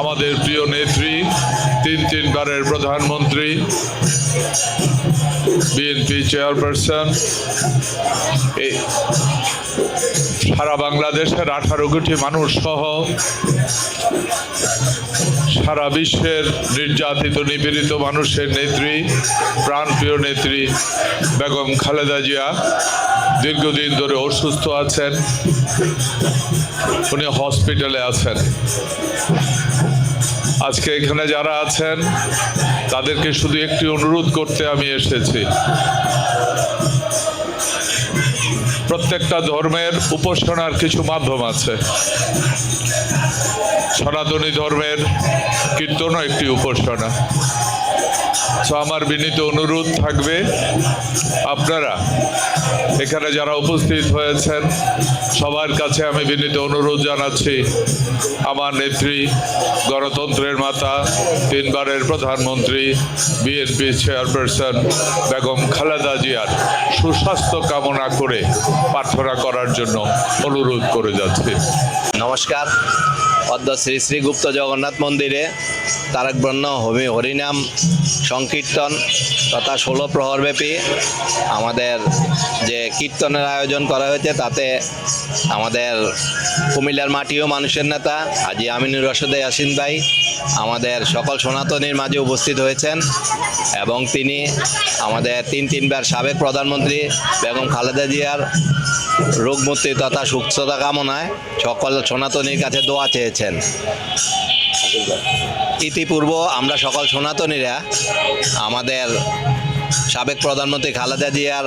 আমাদের প্রিয় নেত্রী, তিন তিনবারের প্রধানমন্ত্রী, বিএনপি চেয়ারপারসন সারা বাংলাদেশের আঠারো কোটি মানুষ সহ সারা বিশ্বের নির্যাতিত, নিপীড়িত মানুষের নেত্রী, প্রাণপ্রিয় নেত্রী বেগম খালেদা জিয়া দীর্ঘদিন ধরে অসুস্থ আছেন। উনি হসপিটালে আছেন। আজকে এখানে যারা আছেন, তাদেরকে শুধু একটি অনুরোধ করতে আমি এসেছি। প্রত্যেকটা ধর্মের উপাসনার কিছু মাধ্যম আছে। সনাতনী ধর্মের কীর্তনও একটি উপাসনা। তো আমার বিনীত অনুরোধ থাকবে আপনারা, এখানে যারা উপস্থিত হয়েছেন, সবার কাছে আমি বিনীত অনুরোধ জানাচ্ছি। আমার নেত্রী, গণতন্ত্রের মাতা, তিনবারের প্রধানমন্ত্রী, বিএনপি চেয়ারপারসন বেগম খালেদা জিয়ার সুস্বাস্থ্য কামনা করে প্রার্থনা করার জন্য অনুরোধ করে যাচ্ছি। নমস্কার। পদ্ম শ্রী শ্রী গুপ্ত জগন্নাথ মন্দিরে তারক ব্রহ্ম হরি হরিনাম, সংকীর্তন তথা ষোলো প্রহরব্যাপী আমাদের যে কীর্তনের আয়োজন করা হয়েছে, তাতে আমাদের কুমিল্লার মাটি ও মানুষের নেতা হাজি আমিনুর রশদে ইয়াসিন ভাই, আমাদের সকল সনাতনীর মাঝে উপস্থিত হয়েছেন এবং তিনি আমাদের তিন তিনবার সাবেক প্রধানমন্ত্রী বেগম খালেদা জিয়ার রোগ মুক্তি তথা সুস্থতা কামনায় সকল সনাতনীর কাছে দোয়া চেয়েছেন। ইতিপূর্ব আমরা সকল সনাতনীরা আমাদের সাবেক প্রধানমন্ত্রী খালেদা জিয়ার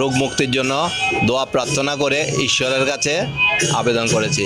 রোগ মুক্তির জন্য দোয়া প্রার্থনা করে ঈশ্বরের কাছে আবেদন করেছি।